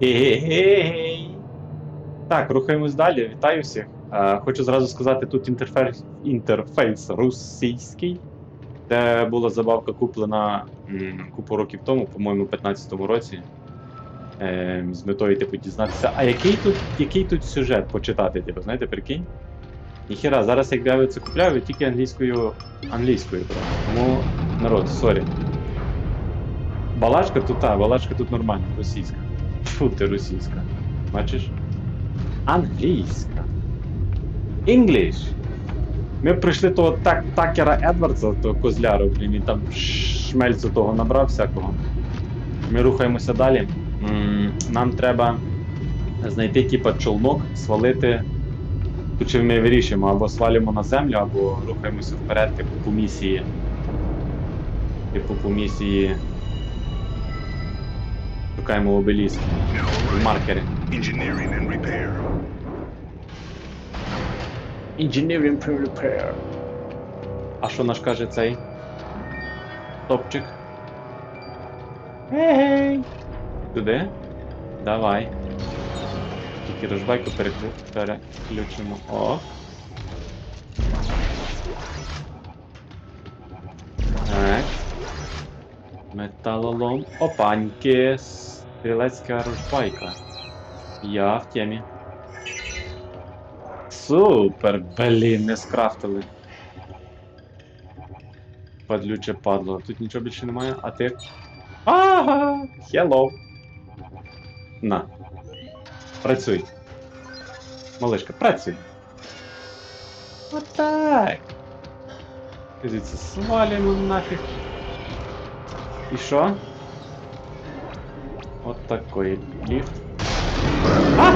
Гей! Так, рухаємось далі. Вітаю всіх. Е, хочу зразу сказати, тут інтерфейс, інтерфейс російський, де була забавка куплена м, купу років тому, по-моєму, у 15-му році. Е, з метою типу дізнатися, а який тут, який тут сюжет почитати, типу, знаєте, прикинь? Ніхіра, зараз як я це купляю, тільки англійською англійською. Тому народ, сорі. Балачка тут, та, балачка тут нормальна, російська. Фу, ти російська. Бачиш? Англійська. English. Ми прийшли того так, такера Едвардса, того козляру, блін, і там шмельцю того набрав всякого. Ми рухаємося далі. Нам треба знайти типа човнок, свалити. Тут чи ми вирішимо, або свалимо на землю, або рухаємося вперед, типу по місії. Типу по місії. Шукаємо обеліск. Маркери. Engineering and repair. Engineering pre repair. А що наш каже цей? Топчик. Гей! Туди? Давай. Тільки рожбайку переклю- переключимо. О. Так. Металолом. Опаньки. Стрілецька рожбайка. Я в темі. Супер, блін, не скрафтили. Падлюче падло. Тут нічого більше немає, а ти. Ага! Hello! На. Працюй. Малишка, працюй. Отак. Кажіться, свалимо нафіг. І що? От такий ліфт. А!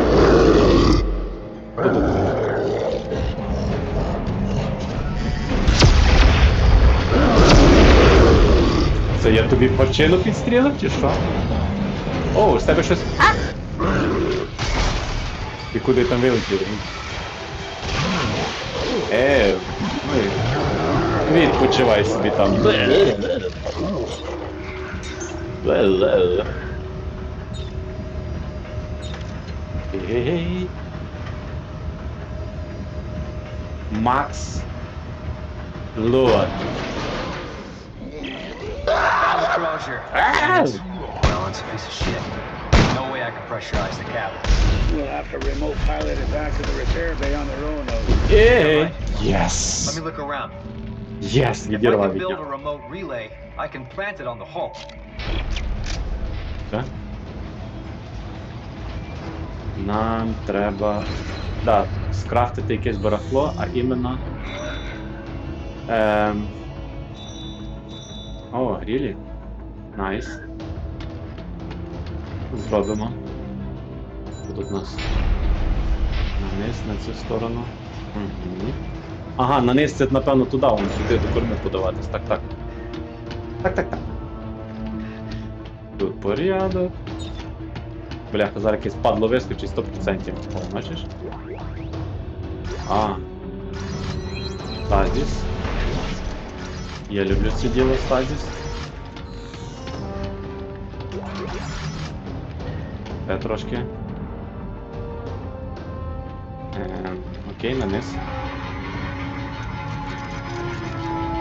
Це я тобі парчину підстрілив чи що? О, з тебе щось. І куди там вилетів? Е, відпочивай собі там. Ей. Hey. Max Lua. Crusher. Ah! Balance piece of shit. No way I can pressurize the cabin. We'll have to remote pilot it back to the repair bay on their own. Though. Yeah. Yes. Let me look around. Yes, we if I can build a remote relay, I can plant it on the hull. Huh? Нам треба. Да, скрафтити якесь барахло, а іменно. Ем... О, грілі. Найс. Зробимо. Тут у нас? Наниз, на цю сторону. Угу. Ага, наниз це, напевно, туди, вон туди до корми подаватись. Так, так. Так, так, так. Тут порядок. Бляха, зараз якесь падло вискочить 100%. О, бачиш? А. Стазіс. Я люблю це діло стазіс. Це трошки. Ем, окей, наниз.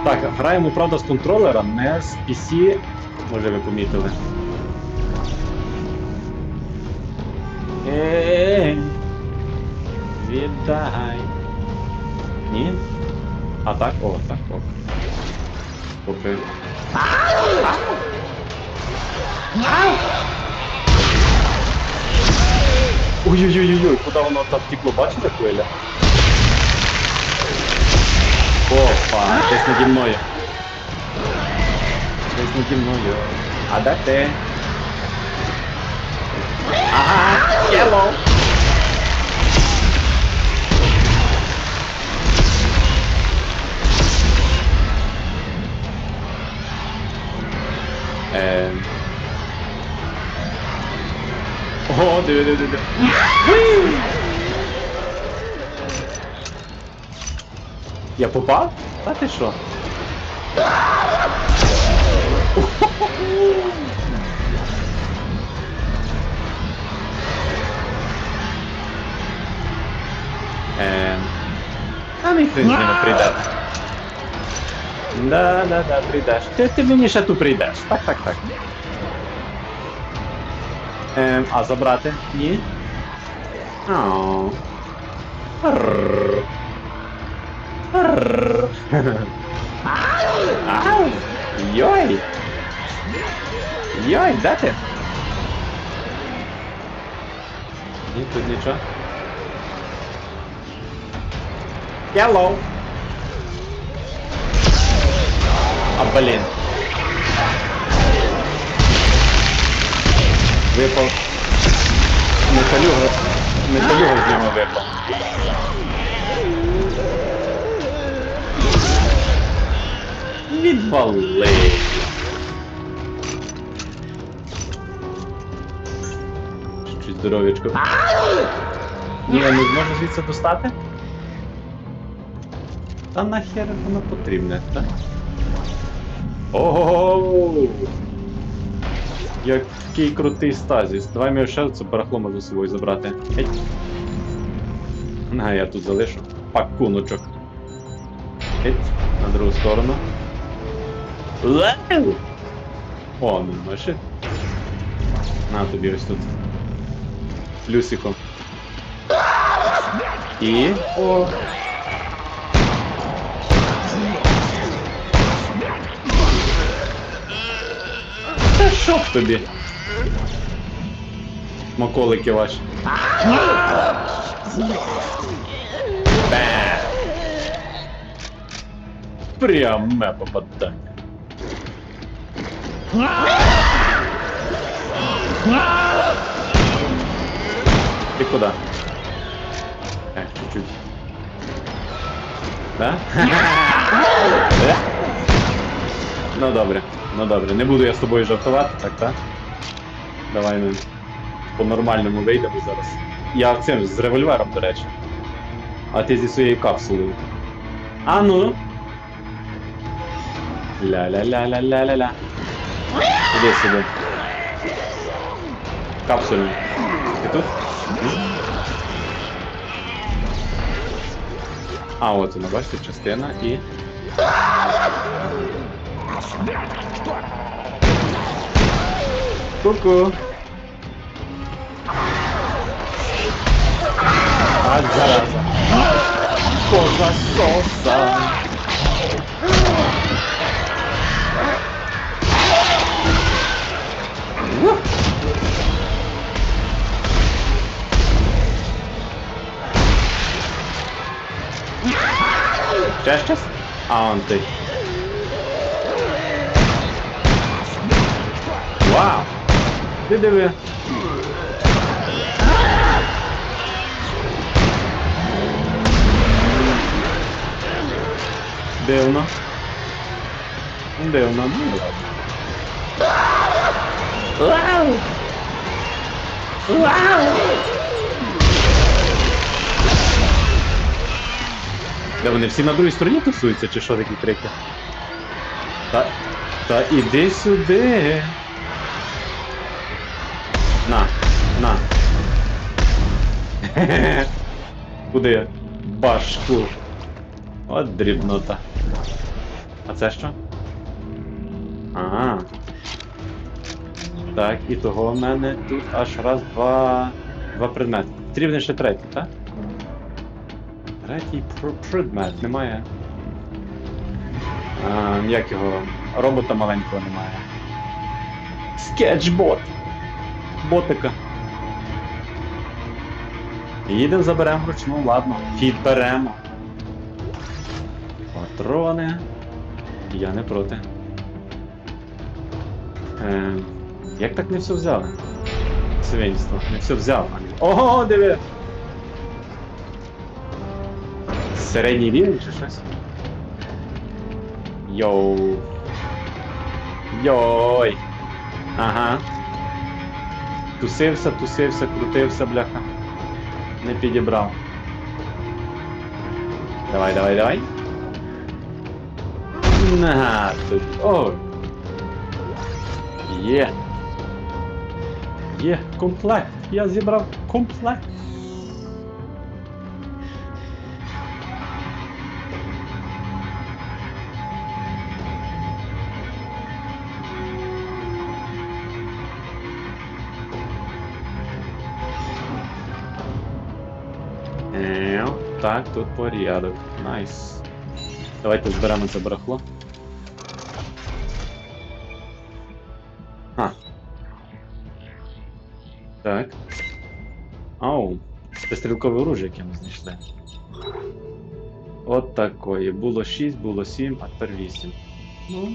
Так, граємо, правда, з контролера, не з PC. Може ви помітили. Віддай. Ні? А так, о, так, о. Поки. Ой-ой-ой-ой, куди воно там втекло, бачите хвиля? Опа, десь наді мною. Десь наді мною. А де ти? Ага, hello. Е... О, диви, диви, диви. Я попав? Та ти що? Е... Та ніхто не прийде. Да, да, да, прийдеш. Ти, ти мені ще тут прийдеш. Так, так, так. Ем, а забрати? Ні? Ау. Арррр. Арррр. Ау. Йой. Йой, де ти? Ні, тут нічого. Hello. А, блін. Випав. Металюга. Металюга з нього випав. Відвали. Чуть здоров'ячко. Ні, не зможу звідси достати? Та нахер воно потрібне, так? Ого! Який крутий стазіс. Давай ми ще це барахло можу з собою забрати. Геть. На, я тут залишу. Пакуночок. Геть, на другу сторону. Леу! О, ну машин. На тобі ось тут. Плюсиком. І. О! Що б тобі? Маколики ваші. Пряме попадання. Ти куди? Ех, чуть-чуть. Да? Да? Ну добре, ну добре. Не буду я з тобою жартувати, так, так? Давай ми по-нормальному вийдемо зараз. Я цим з револьвером, до речі. А ти зі своєю капсулою. А ну. Ля-ля-ля-ля-ля-ля-ля. Іди сюди. Капсулю. Ти тут? А, от вона, бачите, частина і. Ку-ку. А, зараза. Коза соса. Ух. Ще щось? А, он Вау! Ти диви. Дивно. Дивно, ну ладно. Вау! Вау! Де вони всі на другій стороні тусуються, чи що такі крики? Та, та іди сюди. Куди? Башку. От дрібнота. А це що? Ага. Так, і того в мене тут аж раз, два. Два предмети. Потрібен ще третій, так? Третій пр- предмет немає. А, як його? Робота маленького немає. Скетчбот! Ботика. Їдемо, заберемо вручну, ладно. Підберемо. Патрони. Я не проти. Е, як так не все взяли? Свинство. Не все взяв. Ого, диви! Середній рівень чи щось? Йоу. Йой. Ага. Тусився, тусився, крутився, бляха. Не підібрав. Давай, давай, давай. На, тут. О. Є. Є, комплект. Я зібрав комплект. Так, тут порядок. Найс. Давайте зберемо це барахло. А. Так. Ау. Це стрілкове оружие, яке ми знайшли. От такої. Було 6, було 7, а тепер 8. Ну.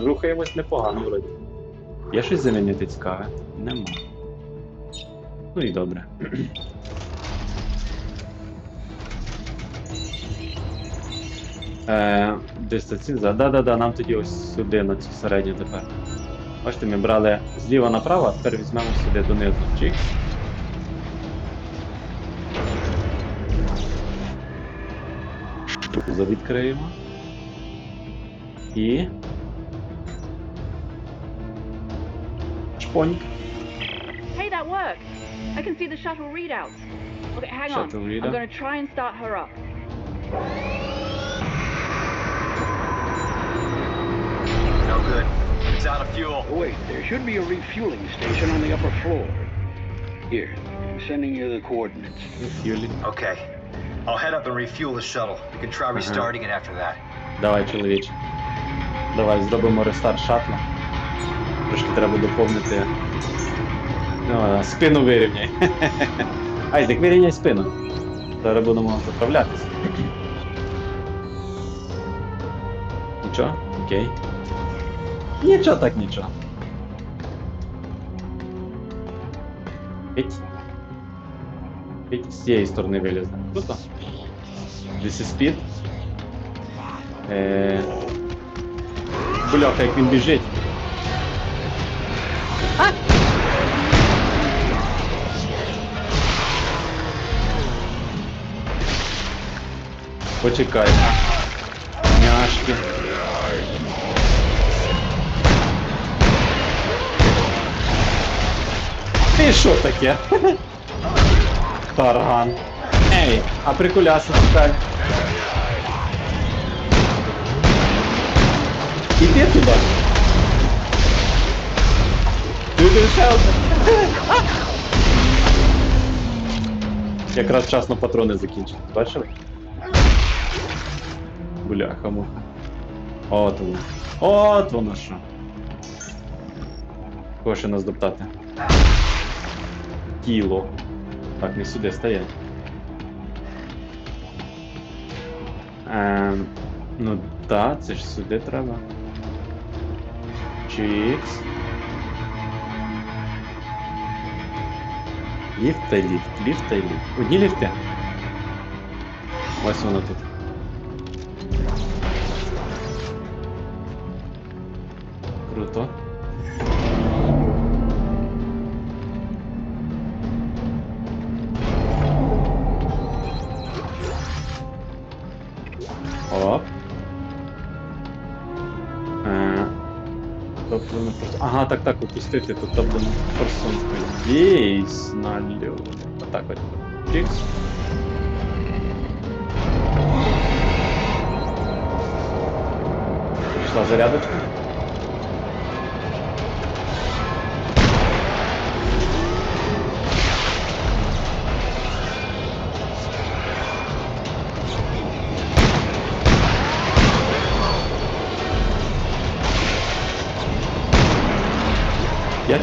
Рухаємось непогано вроді. Є щось замінити цікаве? Нема. Ну і добре. Е, дистанція. Да-да-да, нам тоді ось сюди, на цю середню тепер. Бачите, ми брали зліва направо, а тепер візьмемо сюди донизу. Чікс. Штуку відкриємо. І. Шпоньк. Hey, that worked. I can see the shuttle readouts. Okay, hang Shuttle on. I'm to try and start her up. No good. It's out of fuel. Oh, wait, there should be a refueling station on the upper floor. Here, I'm sending you the coordinates. Юлі. Okay. I'll head up and refuel the shuttle. We can try restarting it after that. Давай, чоловіче. Давай зробимо рестарт шатла. Трошки треба доповнити. Ну, спину вирівняй. Айзек, вирівняй спину. Зараз будемо заправлятися. Нічого? Окей. Нічого так нічого. Піть. Піть з цієї сторони вилізне. Круто. This is speed. Е... Бляха, як він біжить. Почекай. Няшки. Що таке? Тарган. Ей, а прикуляси чекай. Іди туди. Люди один. Якраз вчасно патрони закінчили. Бачили? Бляха муха. От воно. От воно що. Ще нас доптати? Тіло. Так, не сюди стоять. Ем, ну да, це ж сюди треба. Чікс. Ліфт та ліфт, ліфт та ліфт. Одні ліфти. Ось воно тут. Круто. Так, так, опустити тут топливну форсунку. Дійсно, люди. Отак от. Чікс. Пішла зарядочка.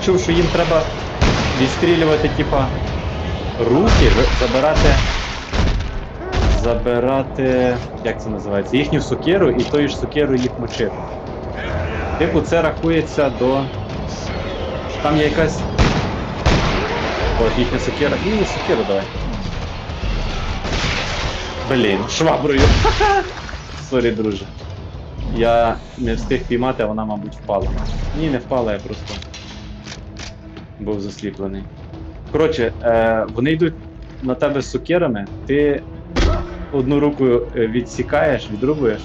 Чув, що їм треба відстрілювати, типа, руки, забирати. Забирати. Як це називається? Їхню сокиру і тою ж сокиру їх мочити. Типу, це рахується до. Там є якась. От їхня сокира. І сокиру давай. Блін, шваброю. Сорі, друже. Я не встиг піймати, а вона, мабуть, впала. Ні, не впала, я просто був засліплений. Коротше, е, вони йдуть на тебе з сокирами, ти одну руку е, відсікаєш, відрубуєш,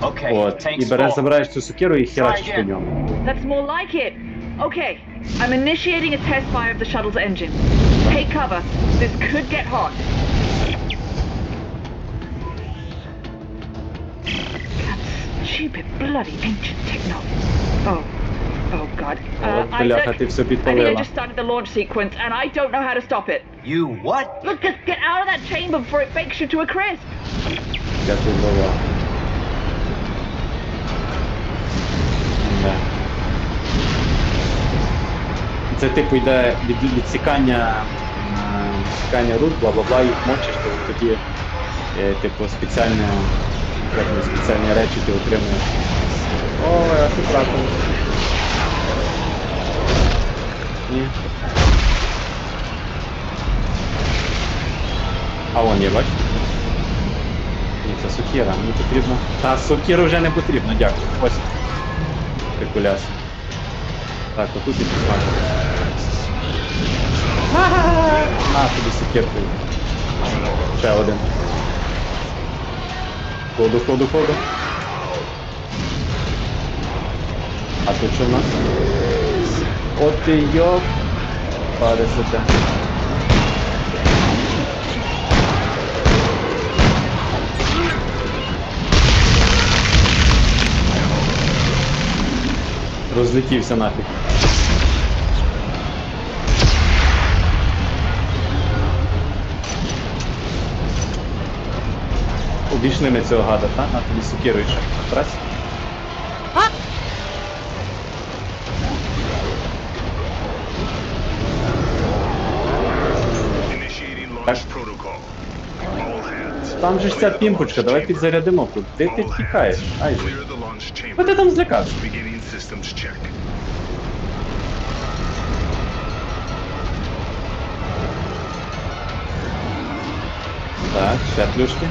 Okay. от, і береш, забираєш цю сокиру і херачиш по ньому. That's more like it. Okay, I'm initiating a test fire of the shuttle's engine. Take cover. This could get hot. That stupid bloody ancient technology. Oh, Oh God. Uh, От, бляха, Isaac, ти все I think I підпалила. just started the launch sequence, and I don't know how to stop it. You what? Look, just get out of that chamber before it bakes you to a crisp. Дякую за увагу. Да. Це типу йде від відсікання, е, відсікання рук, бла-бла-бла, їх мочиш, то тоді е, типу спеціально, як спеціальні речі ти отримуєш. О, я тут Ні. А вон є, бачиш? Ні, це сокира, мені потрібно. Та сокиру вже не потрібно, дякую. Ось. Прикуляс. Так, отут і посмажу. На тобі сокирку. Ще один. Ходу, ходу, ходу. А тут що в нас? От ти йоп. Парисите. Розлетівся нафіг. Обійшли ми цього гада, та? На тобі сукіру ще. Раз. Initiating launch Там же ж ця пімпочка, давай підзарядимо тут. Де ти втікаєш? Ай, chamber. ти там злякався? Так, ще плюшки.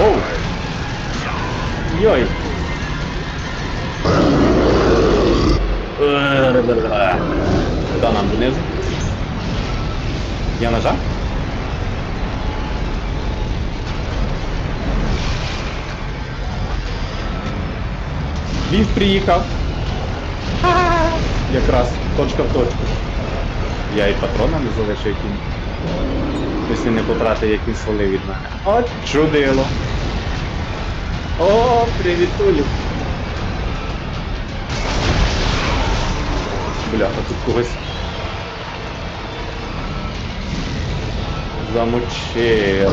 Оу! Йой! Куди нам донизу? Я нажав? Ліфт приїхав. Ха-ха-ха. Якраз точка в точку. Я і патрона не залишив яким. Якщо не потратив, як він свалив від мене. От чудило. О, привітулю. Бляха, тут когось. Замочили.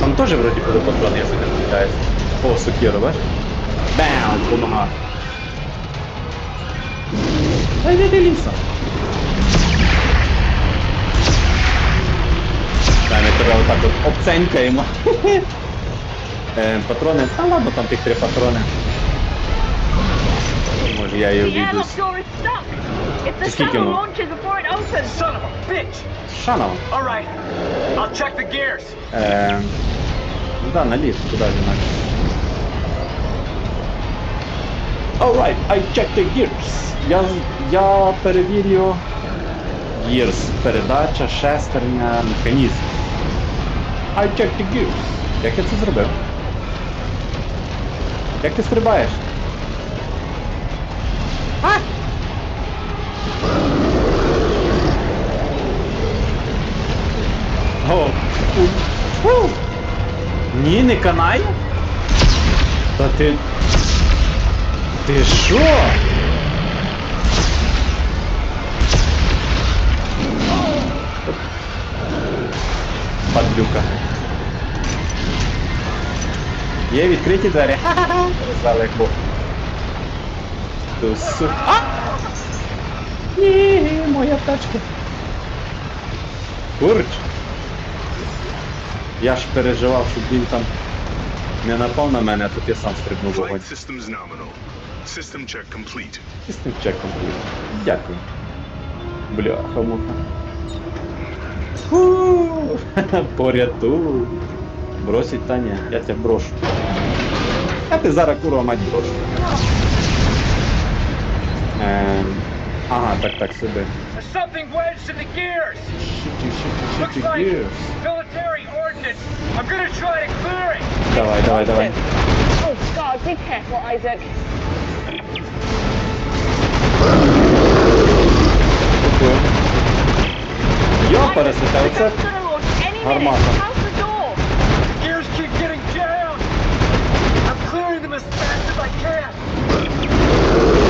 Там теж вроді буде патрон, якщо не помиляюсь. О, сокиру, бачиш? Бам! Помага. Та йди ти лісом. Та ми тебе отак от обценькаємо. Патрони. Та ладно, там тих три патрони. Може я The обійдусь. If the Just keep shuttle going. launches before it opens. Son of a bitch! Шанов. All right, I'll check the gears. Е, ну да, на ліфт, куди ж інакше. Alright, I check the gears. Я, я перевірю gears. Передача, шестерня, механізм. I check the gears. Як я це зробив? Як ти стрибаєш? А! О! Фу. Ні, не канає? Та ти. Ти що? Падлюка. Є відкриті двері. Бог. Тусу. А! Ні, моя тачка. Курч. Я ж переживав, щоб він там не напав на мене, а тут я сам стрибнув вогонь. Flight systems nominal. System check complete. З тим чеком. Дякую. Бляха муха. Порятуй. Бросить та ні, я тебе брошу. Я ти зараз курва мать брошу. Ем, ага, так, так, сюди. There's something wedged in the gears. Шуті, шуті, Looks шуті, like гірс. military ordnance. I'm gonna try to clear it. Давай, давай, давай. Oh God, be careful, Isaac. Дякую. Йо, пересвіта, The оце gun's gonna launch any minute. Гармата. How's the door? Gears keep getting jammed. I'm clearing them as fast as I can.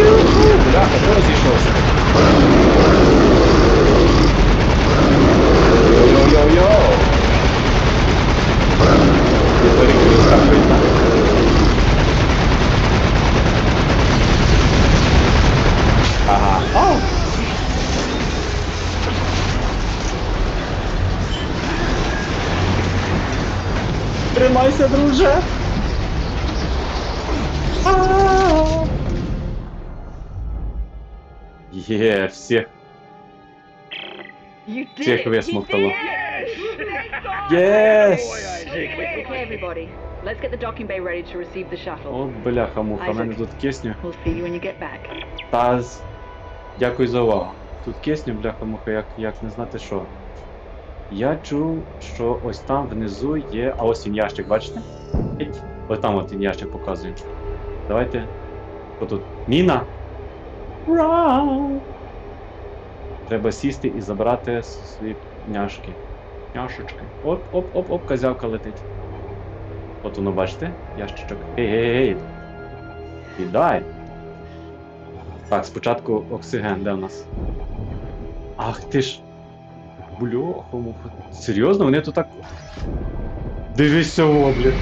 Юху! Бляха, хто розійшовся? Всіх it. висмоктало. Єс! Isaac. Okay, everybody, let's get the docking bay ready to receive the shuttle. От бляха муха, мене тут кисню. We'll see you when you get back. Таз. Дякую за увагу. Тут кисню, бляха муха, як, як не знати що. Я чув, що ось там внизу є. А ось він ящик, бачите? Ось там от він ящик показує. Давайте. Що тут? Міна! Ура! Треба сісти і забрати свої няшки. Няшечки. Оп, оп, оп, оп, козявка летить. От воно, бачите? Ящичок. Гей, гей, гей. Віддай. Так, спочатку оксиген, де в нас? Ах ти ж. Бляха. Серйозно, вони тут так. Дивися, о, блін.